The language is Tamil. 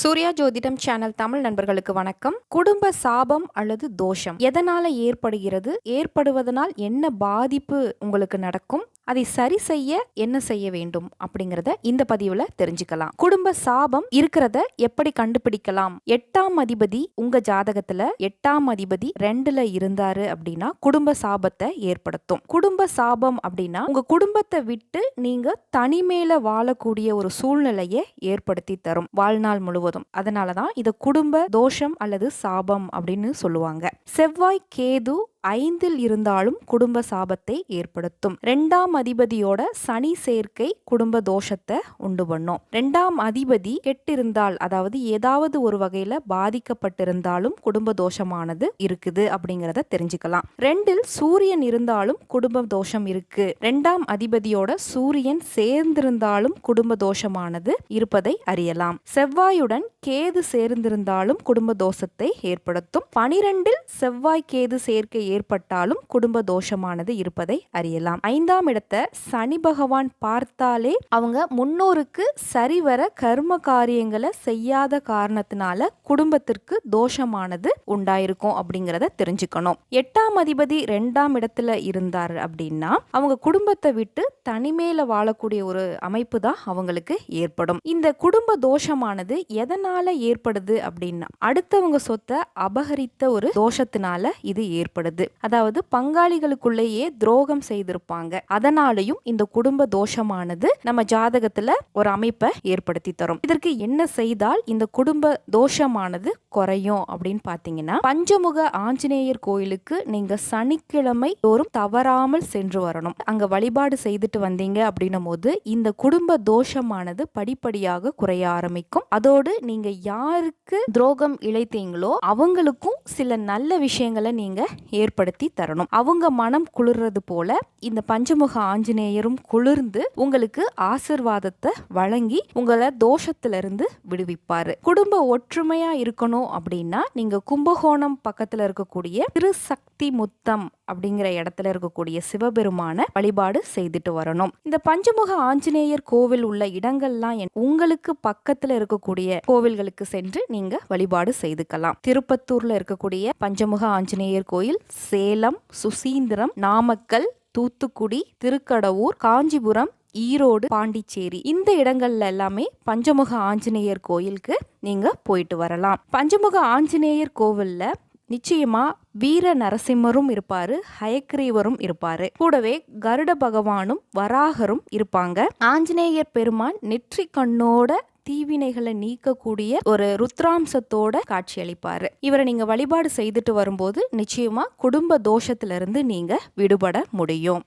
சூர்யா ஜோதிடம் சேனல் தமிழ் நண்பர்களுக்கு வணக்கம். குடும்ப சாபம் அல்லது தோஷம்? எதனால ஏற்படுகிறது? ஏற்படுவதனால் என்ன பாதிப்பு உங்களுக்கு நடக்கும்? அதை சரி செய்ய என்ன செய்ய வேண்டும்? அப்படிங்கறத இந்த பதிவுல தெரிஞ்சுக்கலாம். குடும்ப சாபம் இருக்கிறத எப்படி கண்டுபிடிக்கலாம்? எட்டாம் அதிபதி உங்க ஜாதகத்துல எட்டாம் அதிபதி ரெண்டுல இருந்தாரு அப்படின்னா குடும்ப சாபத்தை ஏற்படுத்தும். குடும்ப சாபம் அப்படின்னா உங்க குடும்பத்தை விட்டு நீங்க தனிமேல வாழக்கூடிய ஒரு சூழ்நிலையை ஏற்படுத்தி தரும். வாழ்நாள் முழுவதும். அதனாலதான் இதை குடும்ப தோஷம் அல்லது சாபம் அப்படின்னு சொல்லுவாங்க. செவ்வாய் கேது ஐந்தில் இருந்தாலும் குடும்ப சாபத்தை ஏற்படுத்தும். ரெண்டாம் அதிபதியோட சனி சேர்க்கை குடும்ப தோஷத்தை உண்டு பண்ணும். ரெண்டாம் அதிபதி கெட்டிருந்தால் அதாவது ஏதாவது ஒரு வகையில பாதிக்கப்பட்டிருந்தாலும் குடும்ப தோஷமானது இருக்குது அப்படிங்கறத தெரிஞ்சுக்கலாம். ரெண்டில் சூரியன் இருந்தாலும் குடும்ப தோஷம் இருக்கு. ரெண்டாம் அதிபதியோட சூரியன் சேர்ந்திருந்தாலும் குடும்ப தோஷமானது இருப்பதை அறியலாம். செவ்வாயுடன் கேது சேர்ந்திருந்தாலும் குடும்ப தோஷத்தை ஏற்படுத்தும். பனிரெண்டில் செவ்வாய் கேது சேர்க்கை ஏற்பட்டாலும் குடும்ப தோஷமானது இருப்பதை அறியலாம். ஐந்தாம் இடத்தை சனி பகவான் பார்த்தாலே அவங்க முன்னோருக்கு சரிவர கர்ம காரியங்களை செய்யாத காரணத்தினால குடும்பத்திற்கு தோஷமானது உண்டாயிருக்கும் அப்படிங்கிறத தெரிஞ்சுக்கணும். எட்டாம் அதிபதி ரெண்டாம் இடத்துல இருந்தார் அப்படின்னா அவங்க குடும்பத்தை விட்டு தனிமேல வாழக்கூடிய ஒரு அமைப்பு தான் அவங்களுக்கு ஏற்படும். இந்த குடும்ப தோஷமானது எதனால ஏற்படுது அப்படின்னா அடுத்தவங்க சொத்தை அபகரித்த ஒரு தோஷத்தினால இது ஏற்படுது. அதாவது பங்காளிகளுக்குள்ளேயே துரோகம் செய்திருப்பாங்க. அதனாலையும் இந்த குடும்ப தோஷமானது நம்ம ஜாதகத்துல ஒரு அமைப்பை ஏற்படுத்தி தரும். இதற்கு என்ன செய்தால் இந்த குடும்ப தோஷமானது குறையும் அப்படின்னு பாத்தீங்கன்னா பஞ்சமுக ஆஞ்சநேயர் கோயிலுக்கு நீங்க சனிக்கிழமை தோறும் தவறாமல் சென்று வரணும். அங்க வழிபாடு செய்துட்டு வந்தீங்க அப்படின்னும் போது இந்த குடும்ப தோஷமானது படிப்படியாக குறைய ஆரம்பிக்கும். அதோடு நீங்க யாருக்கு துரோகம் இழைத்தீங்களோ அவங்களுக்கும் சில நல்ல விஷயங்களை நீங்க ஏற்படுத்தி தரணும். அவங்க மனம் குளிர்றது போல இந்த பஞ்சமுக ஆஞ்சநேயரும் குளிர்ந்து உங்களுக்கு ஆசிர்வாதத்தை வழங்கி உங்களை தோஷத்திலிருந்து விடுவிப்பாரு. குடும்ப ஒற்றுமையா இருக்கணும் அப்படின்னா நீங்க கும்பகோணம் பக்கத்துல இருக்கக்கூடிய திருசக்தி முத்தம் அப்படிங்கிற இடத்துல இருக்கக்கூடிய சிவபெருமான வழிபாடு செய்துட்டு வரணும். இந்த பஞ்சமுக ஆஞ்சநேயர் கோவில் உள்ள இடங்கள்லாம் என்- உங்களுக்கு பக்கத்துல இருக்கக்கூடிய கோவில்களுக்கு சென்று நீங்க வழிபாடு செய்துக்கலாம். திருப்பத்தூர்ல இருக்கக்கூடிய பஞ்சமுக ஆஞ்சநேயர் கோயில் சேலம் சுசீந்திரம் நாமக்கல் தூத்துக்குடி திருக்கடவூர் காஞ்சிபுரம் ஈரோடு பாண்டிச்சேரி. இந்த இடங்கள்ல எல்லாமே பஞ்சமுக ஆஞ்சநேயர் கோயிலுக்கு நீங்க போயிட்டு வரலாம். பஞ்சமுக ஆஞ்சநேயர் கோவில்ல நிச்சயமா வீர நரசிம்மரும் இருப்பாரு ஹயக்ரீவரும் இருப்பாரு. கூடவே கருட பகவானும் வராகரும் இருப்பாங்க. ஆஞ்சநேயர் பெருமான் நெற்றி கண்ணோட தீவினைகளை நீக்கக்கூடிய ஒரு ருத்ராம்சத்தோட காட்சியளிப்பாரு. இவரை நீங்க வழிபாடு செய்துட்டு வரும்போது நிச்சயமா குடும்ப தோஷத்திலிருந்து நீங்க விடுபட முடியும்.